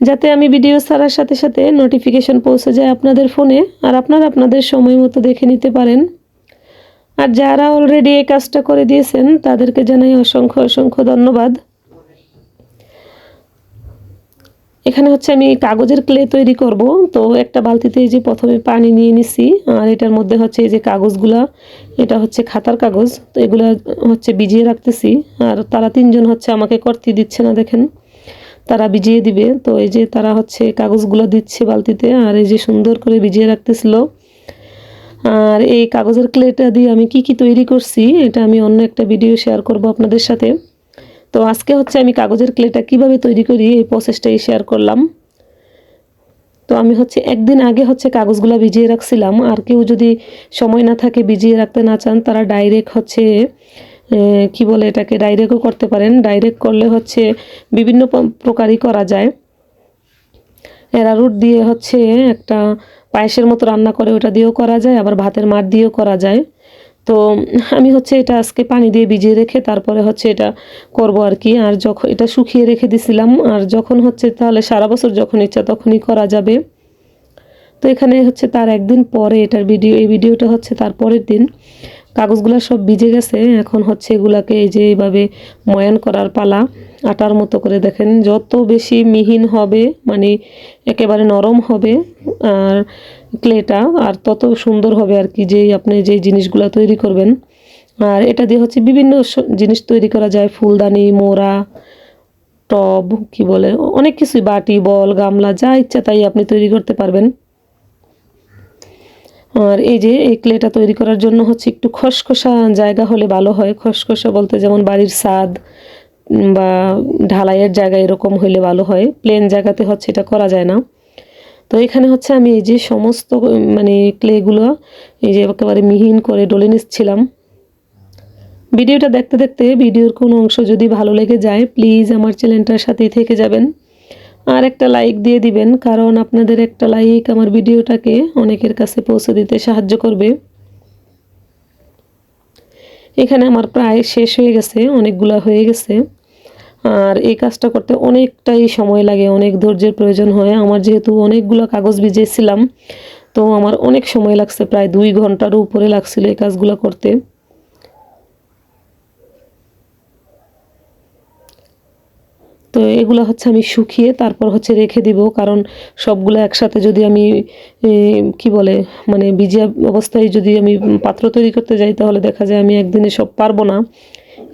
যাতে আমি ভিডিও ছাড়ার সাথে সাথে নোটিফিকেশন পৌঁছে যায় আপনাদের ফোনে আর আপনারা আপনাদের সময় মতো দেখে নিতে পারেন। আর যারা অলরেডি এই কাজটা করে দিয়েছেন, তাদেরকে জানাই অসংখ্য অসংখ্য ধন্যবাদ। এখানে হচ্ছে আমি কাগজের ক্লে তৈরি করব। তো একটা বালতিতে এই যে প্রথমে পানি নিয়ে নিছি, আর এটার মধ্যে হচ্ছে এই যে কাগজগুলা, এটা হচ্ছে খাতার কাগজ। তো এগুলো হচ্ছে ভিজিয়ে রাখতেছি। আর তারা তিনজন হচ্ছে আমাকে করতে দিচ্ছে না, দেখেন। তারা ভিজিয়ে দিবে। তো এই যে তারা হচ্ছে কাগজগুলো দিচ্ছে বালতিতে আর এই যে সুন্দর করে ভিজিয়ে রাখতেছিল। আর এই কাগজের ক্লেটা দিয়ে আমি কি কি তৈরি করছি, এটা আমি অন্য একটা ভিডিও শেয়ার করব আপনাদের সাথে। তো আজকে হচ্ছে আমি কাগজের ক্লেটা কীভাবে তৈরি করি, এই প্রসেসটাই শেয়ার করলাম। তো আমি হচ্ছে একদিন আগে হচ্ছে কাগজগুলো ভিজিয়ে রাখছিলাম। আর কেউ যদি সময় না থাকে ভিজিয়ে রাখতে না চান, তারা ডাইরেক্ট হচ্ছে কি বলে এটাকে ডাইরেক্টও করতে পারেন। ডাইরেক্ট করলে হচ্ছে বিভিন্ন প্রকারই করা যায়। এরারুট দিয়ে হচ্ছে একটা পায়েসের মতো রান্না করে, ওটা দিয়েও করা যায়। আবার ভাতের মাঠ দিয়েও করা যায়। তো আমি হচ্ছে এটা আজকে পানি দিয়ে ভিজিয়ে রেখে তারপরে হচ্ছে এটা করব আর কি। আর যখন এটা শুকিয়ে রেখে দিছিলাম। আর যখন হচ্ছে তাহলে সারা বছর যখন ইচ্ছা তখনই করা যাবে। তো এখানে হচ্ছে তার একদিন পরে এটার ভিডিও, এই ভিডিওটা হচ্ছে তার পরের দিন। কাগজগুলো সব ভিজে গেছে, এখন হচ্ছে এগুলাকে এই যে এইভাবে ময়ান করার পালা, আটার মতো করে দেখেন, যত বেশি মিহিন হবে মানে একেবারে নরম হবে আর ক্লেটা, আর তত সুন্দর হবে আর কি যে আপনি যে জিনিসগুলো তৈরি করবেন। আর এটা দিয়ে হচ্ছে বিভিন্ন জিনিস তৈরি করা যায়, ফুলদানি, মোড়া, টব, কি বলে, অনেক কিছুই, বাটি, বল, গামলা, যা ইচ্ছা তাই আপনি তৈরি করতে পারবেন। আর এই যে এই ক্লেটা তৈরি করার জন্য হচ্ছে একটু খসখসা জায়গা হলে ভালো হয়। খসখসা বলতে যেমন বাড়ির ছাদ বা ঢালাইয়ের জায়গা এরকম হইলে ভালো হয়। প্লেন জায়গাতে হচ্ছে এটা করা যায় না। তো এখানে হচ্ছে আমি এই যে সমস্ত মানে ক্লেগুলো এই যে একেবারে মিহিন করে ডলে নিচ্ছিলাম। ভিডিওটা দেখতে দেখতে ভিডিওর কোনো অংশ যদি ভালো লেগে যায় প্লিজ আমার চ্যানেলটার সাথেই থেকে যাবেন। আর একটা লাইক দিয়ে দিবেন, কারণ আপনাদের একটা লাইক আমার ভিডিওটাকে অনেকের কাছে পৌঁছে দিতে সাহায্য করবে। এখানে আমার প্রায় শেষ হয়ে গেছে, অনেকগুলা হয়ে গেছে। আর এই কাজটা করতে অনেকটাই সময় লাগে, অনেক ধৈর্যের প্রয়োজন হয়। আমার যেহেতু অনেকগুলো কাগজ ভিজেছিলাম তো আমার অনেক সময় লাগছে, প্রায় দুই ঘন্টারও উপরে লাগছিল এই কাজগুলো করতে। তো এগুলো হচ্ছে আমি শুকিয়ে তারপর হচ্ছে রেখে দিব, কারণ সবগুলো একসাথে যদি আমি কি বলে মানে ভিজিয়া অবস্থায় যদি আমি পাত্র তৈরি করতে যাই, তাহলে দেখা যায় আমি একদিনে সব পারব না।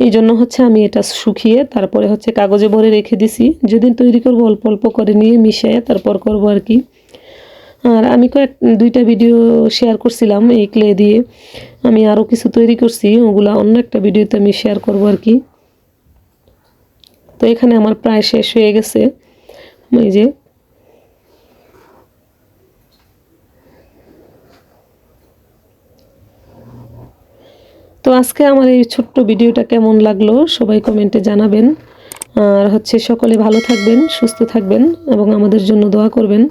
এই জন্য হচ্ছে আমি এটা শুকিয়ে তারপরে হচ্ছে কাগজে ভরে রেখে দিছি। যেদিন তৈরি করব অল্প অল্প করে নিয়ে মিশিয়ে তারপর করব আর কি। আর আমি কয়েক, দুইটা ভিডিও শেয়ার করছিলাম এই ক্লে দিয়ে। আমি আরও কিছু তৈরি করছি, ওগুলো অন্য একটা ভিডিওতে আমি শেয়ার করব আর কি। তো এখানে আমার প্রায় শেষ হয়ে গেছে। এই যে। তো আজকে আমার এই ছোট্ট ভিডিওটা কেমন লাগল সবাই কমেন্টে জানাবেন। আর হচ্ছে সকলে ভালো থাকবেন, সুস্থ থাকবেন এবং আমাদের জন্য দোয়া করবেন।